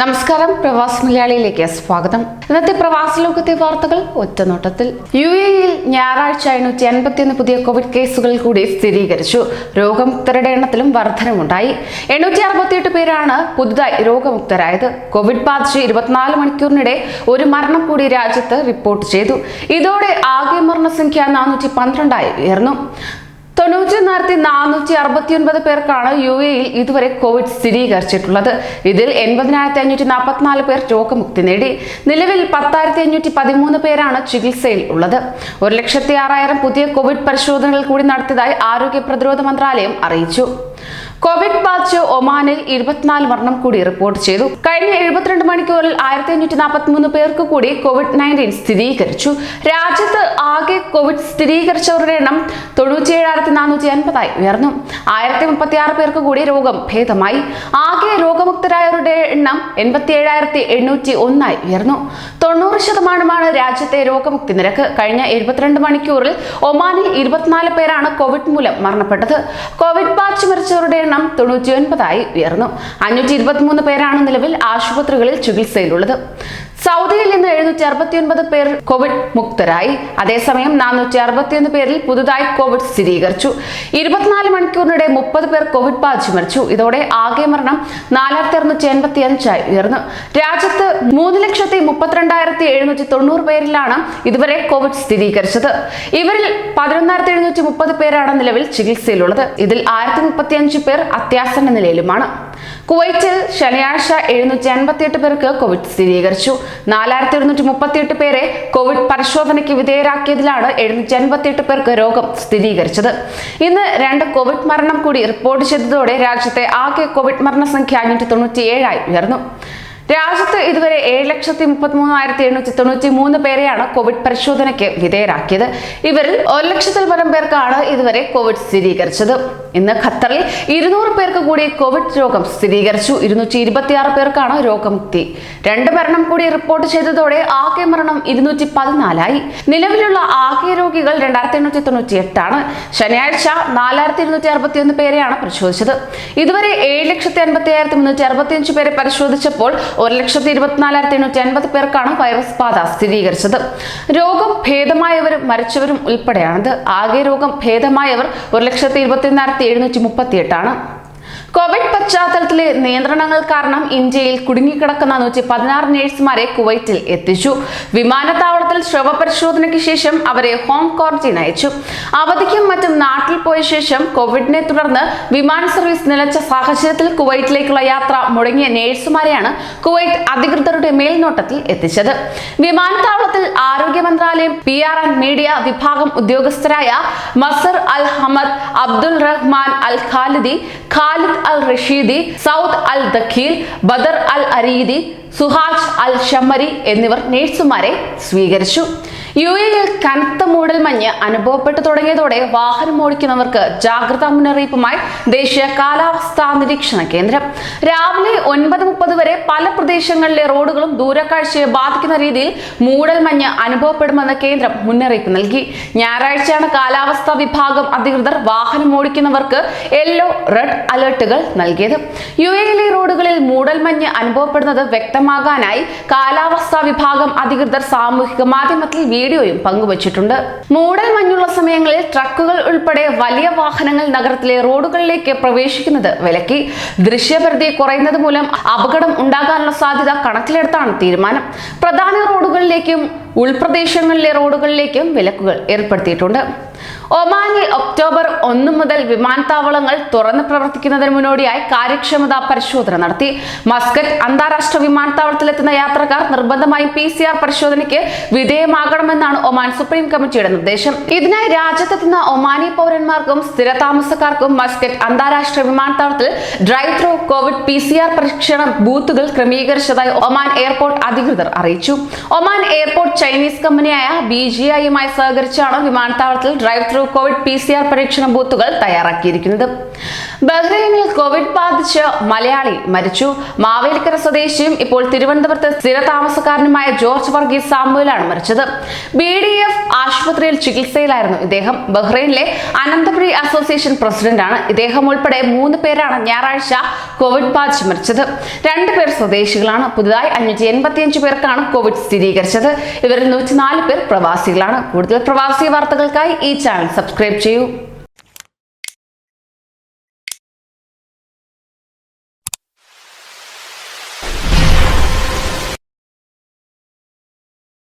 നമസ്കാരം പ്രവാസ് മലയാളിയിലേക്ക് സ്വാഗതം. ഇന്നത്തെ പ്രവാസ ലോകത്തെ വാർത്തകൾ ഒറ്റനോട്ടത്തിൽ. യു എയിൽ ഞായറാഴ്ച എണ്ണൂറ്റി എൺപത്തിയൊന്ന് പുതിയ കോവിഡ് കേസുകൾ കൂടി സ്ഥിരീകരിച്ചു. രോഗമുക്തരുടെ എണ്ണത്തിലും വർധനമുണ്ടായി എണ്ണൂറ്റി അറുപത്തിയെട്ട് പേരാണ് പുതുതായി രോഗമുക്തരായത്. കോവിഡ് ബാധിച്ച് ഇരുപത്തിനാല് മണിക്കൂറിനിടെ ഒരു മരണം കൂടി രാജ്യത്ത് റിപ്പോർട്ട് ചെയ്തു. ഇതോടെ ആകെ മരണസംഖ്യ നാനൂറ്റി പന്ത്രണ്ടായി ഉയർന്നു. തൊണ്ണൂറ്റിയൊന്നായിരത്തി നാനൂറ്റി അറുപത്തി ഒൻപത് പേർക്കാണ് യു എയിൽ ഇതുവരെ കോവിഡ് സ്ഥിരീകരിച്ചിട്ടുള്ളത്. ഇതിൽ എൺപതിനായിരത്തി അഞ്ഞൂറ്റി നാൽപ്പത്തിനാല് പേർ രോഗമുക്തി നേടി. നിലവിൽ പത്തായിരത്തി അഞ്ഞൂറ്റി പതിമൂന്ന് പേരാണ് ചികിത്സയിൽ ഉള്ളത്. ഒരു ലക്ഷത്തി ആറായിരം പുതിയ കോവിഡ് പരിശോധനകൾ കൂടി നടത്തിയതായി ആരോഗ്യ പ്രതിരോധ മന്ത്രാലയം അറിയിച്ചു. കോവിഡ് ബാധിച്ച് ഒമാനിൽ ഇരുപത്തിനാല് മരണം കൂടി റിപ്പോർട്ട് ചെയ്തു. കഴിഞ്ഞ എഴുപത്തിരണ്ട് മണിക്കൂറിൽ ആയിരത്തി അഞ്ഞൂറ്റി നാൽപ്പത്തി മൂന്ന് പേർക്ക് കൂടി കോവിഡ് നയന്റീൻ സ്ഥിരീകരിച്ചു. രാജ്യത്ത് ആകെ കോവിഡ് സ്ഥിരീകരിച്ചവരുടെ എണ്ണം തൊണ്ണൂറ്റിയേഴായിരത്തി നാനൂറ്റി അൻപതായി ഉയർന്നു. ആയിരത്തി മുപ്പത്തി ആറ് പേർക്ക് കൂടി രോഗം ഭേദമായി. ആകെ രോഗമുക്തരായവരുടെ എണ്ണം എൺപത്തി ഏഴായിരത്തി എണ്ണൂറ്റി ഒന്നായി ഉയർന്നു. തൊണ്ണൂറ് ശതമാനമാണ് രാജ്യത്തെ രോഗമുക്തി നിരക്ക്. കഴിഞ്ഞ എഴുപത്തിരണ്ട് മണിക്കൂറിൽ ഒമാനിൽ ഇരുപത്തിനാല് പേരാണ് കോവിഡ് മൂലം മരണപ്പെട്ടത്. കോവിഡ് ബാധിച്ച് മരിച്ചവരുടെ എണ്ണം തൊണ്ണൂറ്റി ഒൻപതായി ഉയർന്നു. അഞ്ഞൂറ്റി ഇരുപത്തിമൂന്ന് പേരാണ് നിലവിൽ ആശുപത്രികളിൽ ചികിത്സയിലുള്ളത്. സൗദിയിൽ നിന്ന് എഴുന്നൂറ്റി അറുപത്തിയൊൻപത് പേർ കോവിഡ് മുക്തരായി. അതേസമയം നാനൂറ്റി അറുപത്തിയൊന്ന് പേരിൽ പുതുതായി കോവിഡ് സ്ഥിരീകരിച്ചു. ഇരുപത്തിനാല് മണിക്കൂറിനിടെ മുപ്പത് പേർ കോവിഡ് ബാധിച്ച് മരിച്ചു. ഇതോടെ ആകെ മരണം നാലായിരത്തി അറുന്നൂറ്റി എൺപത്തി അഞ്ചായി ഉയർന്നു. രാജ്യത്ത് മൂന്ന് ലക്ഷത്തി മുപ്പത്തിരണ്ടായിരത്തി എഴുന്നൂറ്റി തൊണ്ണൂറ് പേരിലാണ് ഇതുവരെ കോവിഡ് സ്ഥിരീകരിച്ചത്. ഇവരിൽ പതിനൊന്നായിരത്തി എഴുന്നൂറ്റി മുപ്പത് പേരാണ് നിലവിൽ ചികിത്സയിലുള്ളത്. ഇതിൽ ആയിരത്തി മുപ്പത്തി അഞ്ച് പേർ അത്യാസന്ന നിലയിലുമാണ്. കുവൈറ്റിൽ ശനിയാഴ്ച എഴുന്നൂറ്റി അൻപത്തിയെട്ട് പേർക്ക് കോവിഡ് സ്ഥിരീകരിച്ചു. നാലായിരത്തി ഇരുന്നൂറ്റി മുപ്പത്തിയെട്ട് പേരെ കോവിഡ് പരിശോധനയ്ക്ക് വിധേയരാക്കിയതിലാണ് എഴുന്നൂറ്റി അൻപത്തിയെട്ട് പേർക്ക് രോഗം സ്ഥിരീകരിച്ചത്. ഇന്ന് രണ്ട് കോവിഡ് മരണം കൂടി റിപ്പോർട്ട് ചെയ്തതോടെ രാജ്യത്തെ ആകെ കോവിഡ് മരണസംഖ്യ അഞ്ഞൂറ്റി തൊണ്ണൂറ്റിയേഴായി ഉയർന്നു. രാജ്യത്ത് ഇതുവരെ ഏഴ് ലക്ഷത്തി മുപ്പത്തി മൂവായിരത്തി എണ്ണൂറ്റി തൊണ്ണൂറ്റി മൂന്ന് പേരെയാണ് കോവിഡ് പരിശോധനയ്ക്ക് വിധേയരാക്കിയത്. ഇവരിൽ ഒരു ലക്ഷത്തിൽ പരം പേർക്കാണ് ഇതുവരെ കോവിഡ് സ്ഥിരീകരിച്ചത്. ഇന്ന് ഖത്തറിൽ ഇരുന്നൂറ് പേർക്ക് കൂടി കോവിഡ് രോഗം സ്ഥിരീകരിച്ചു. ഇരുന്നൂറ്റി ഇരുപത്തിയാറ് പേർക്കാണ് രോഗമുക്തി രണ്ട് മരണം കൂടി റിപ്പോർട്ട് ചെയ്തതോടെ ആകെ മരണം ഇരുന്നൂറ്റി പതിനാലായി നിലവിലുള്ള ആകെ രോഗികൾ രണ്ടായിരത്തി എണ്ണൂറ്റി തൊണ്ണൂറ്റി എട്ടാണ് ശനിയാഴ്ച നാലായിരത്തി ഇരുന്നൂറ്റി അറുപത്തി ഒന്ന് പേരെയാണ് പരിശോധിച്ചത്. ഇതുവരെ ഏഴ് ലക്ഷത്തി അൻപത്തി ആയിരത്തി മുന്നൂറ്റി അറുപത്തിയഞ്ച് പേരെ പരിശോധിച്ചപ്പോൾ ഒരു ലക്ഷത്തി ഇരുപത്തിനാലായിരത്തി എണ്ണൂറ്റി അൻപത് പേർക്കാണ് വൈറസ് ബാധ സ്ഥിരീകരിച്ചത്. രോഗം ഭേദമായവരും മരിച്ചവരും ഉൾപ്പെടെയാണിത്. ആകെ രോഗം ഭേദമായവർ ഒരു ലക്ഷത്തി ഇരുപത്തിനായിരത്തി എഴുന്നൂറ്റി മുപ്പത്തി എട്ടാണ് കോവിഡ് പശ്ചാത്തലത്തിലെ നിയന്ത്രണങ്ങൾ കാരണം ഇന്ത്യയിൽ കുടുങ്ങിക്കിടക്കുന്ന നൂറ്റി പതിനാറ് നഴ്സുമാരെ കുവൈറ്റിൽ എത്തിച്ചു. വിമാനത്താവളത്തിൽ ശ്രവ പരിശോധനയ്ക്ക് ശേഷം അവരെ ഹോം ക്വാറന്റൈൻ അയച്ചു. അവധിക്കും മറ്റും നാട്ടിൽ പോയ ശേഷം കോവിഡിനെ തുടർന്ന് വിമാന സർവീസ് നിലച്ച സാഹചര്യത്തിൽ കുവൈറ്റിലേക്കുള്ള യാത്ര മുടങ്ങിയ നഴ്സുമാരെയാണ് കുവൈറ്റ് അധികൃതരുടെ മേൽനോട്ടത്തിൽ എത്തിച്ചത്. വിമാനത്താവളത്തിൽ ആരോഗ്യ മന്ത്രാലയം പി ആർ ആൻഡ് മീഡിയ വിഭാഗം ഉദ്യോഗസ്ഥരായ Mazar Al Hamad Abdul Rahman Al Khalidi Khalid Al Rashidi Saud Al Dakheel Badar Al Areedi Suhaj Al Shammari എന്നിവർ നേഴ്സുമാരെ സ്വീകരിച്ചു. യു എയിൽ കനത്ത മൂടൽ മഞ്ഞ് അനുഭവപ്പെട്ടു തുടങ്ങിയതോടെ വാഹനം ഓടിക്കുന്നവർക്ക് ജാഗ്രതാ മുന്നറിയിപ്പുമായി ദേശീയ കാലാവസ്ഥാ നിരീക്ഷണ കേന്ദ്രം. രാവിലെ ഒൻപത് മുപ്പത് വരെ പല പ്രദേശങ്ങളിലെ റോഡുകളും ദൂരക്കാഴ്ചയെ ബാധിക്കുന്ന രീതിയിൽ മൂടൽ മഞ്ഞ് അനുഭവപ്പെടുമെന്ന് കേന്ദ്രം മുന്നറിയിപ്പ് നൽകി. ഞായറാഴ്ചയാണ് കാലാവസ്ഥാ വിഭാഗം അധികൃതർ വാഹനം ഓടിക്കുന്നവർക്ക് യെല്ലോ റെഡ് അലർട്ടുകൾ നൽകിയത്. യു എയിലെ റോഡുകളിൽ മൂടൽ മഞ്ഞ് അനുഭവപ്പെടുന്നത് വ്യക്തമാകാനായി കാലാവസ്ഥാ വിഭാഗം അധികൃതർ സാമൂഹിക മാധ്യമത്തിൽ വീഡിയോയും പങ്കുവച്ചിട്ടുണ്ട്. മൂടൽ മഞ്ഞുള്ള സമയങ്ങളിൽ ട്രക്കുകൾ ഉൾപ്പെടെ വലിയ വാഹനങ്ങൾ നഗരത്തിലെ റോഡുകളിലേക്ക് പ്രവേശിക്കുന്നത് വിലക്കി. ദൃശ്യപരിധി കുറയുന്നത് മൂലം അപകടം ഉണ്ടാകാനുള്ള സാധ്യത കണക്കിലെടുത്താണ് തീരുമാനം. പ്രധാന റോഡുകളിലേക്കും ഉൾപ്രദേശങ്ങളിലെ റോഡുകളിലേക്കും വിലക്കുകൾ ഏർപ്പെടുത്തിയിട്ടുണ്ട്. ഒമാനിൽ ഒക്ടോബർ ഒന്ന് മുതൽ വിമാനത്താവളങ്ങൾ തുറന്ന് പ്രവർത്തിക്കുന്നതിന് മുന്നോടിയായി കാര്യക്ഷമതാ പരിശോധന നടത്തി. മസ്കറ്റ് അന്താരാഷ്ട്ര വിമാനത്താവളത്തിലെത്തുന്ന യാത്രക്കാർ നിർബന്ധമായും പി സി ആർ പരിശോധനയ്ക്ക് വിധേയമാകണമെന്നാണ് ഒമാൻ സുപ്രീം കമ്മിറ്റിയുടെ നിർദ്ദേശം. ഇതിനായി രാജ്യത്തെത്തുന്ന ഒമാനി പൗരന്മാർക്കും സ്ഥിര താമസക്കാർക്കും മസ്കറ്റ് അന്താരാഷ്ട്ര വിമാനത്താവളത്തിൽ drive through Covid P C R പരീക്ഷണ ബൂത്തുകൾ ക്രമീകരിച്ചതായി ഒമാൻ എയർപോർട്ട് അധികൃതർ അറിയിച്ചു. ഒമാൻ എയർപോർട്ട് ചൈനീസ് കമ്പനിയായ ബി ജി ഐയുമായി സഹകരിച്ചാണ് വിമാനത്താവളത്തിൽ drive through Covid P C R പരീക്ഷണ ബൂത്തുകൾ തയ്യാറാക്കിയിരിക്കുന്നത്. ബഹ്റൈനിൽ കോവിഡ് ബാധിച്ച് മലയാളി മരിച്ചു. മാവേലിക്കര സ്വദേശിയും ഇപ്പോൾ തിരുവനന്തപുരത്ത് സ്ഥിരതാമസക്കാരനുമായ ജോർജ് വർഗീസ് സാമുവലാണ് മരിച്ചത്. ബി ഡി എഫ് ആശുപത്രിയിൽ ചികിത്സയിലായിരുന്നു ഇദ്ദേഹം. ബഹ്റൈനിലെ അനന്തപുരി അസോസിയേഷൻ പ്രസിഡന്റാണ്. ഇദ്ദേഹം ഉൾപ്പെടെ മൂന്ന് പേരാണ് ഞായറാഴ്ച കോവിഡ് ബാധിച്ച് മരിച്ചത്. രണ്ടുപേർ സ്വദേശികളാണ്. പുതുതായി അഞ്ഞൂറ്റി എൺപത്തിയഞ്ച് പേർക്കാണ് കോവിഡ് സ്ഥിരീകരിച്ചത്. ഇവരിൽ നൂറ്റിനാല് പേർ പ്രവാസികളാണ്. കൂടുതൽ പ്രവാസി വാർത്തകൾക്കായി ഈ ചാനൽ सब्सक्रैब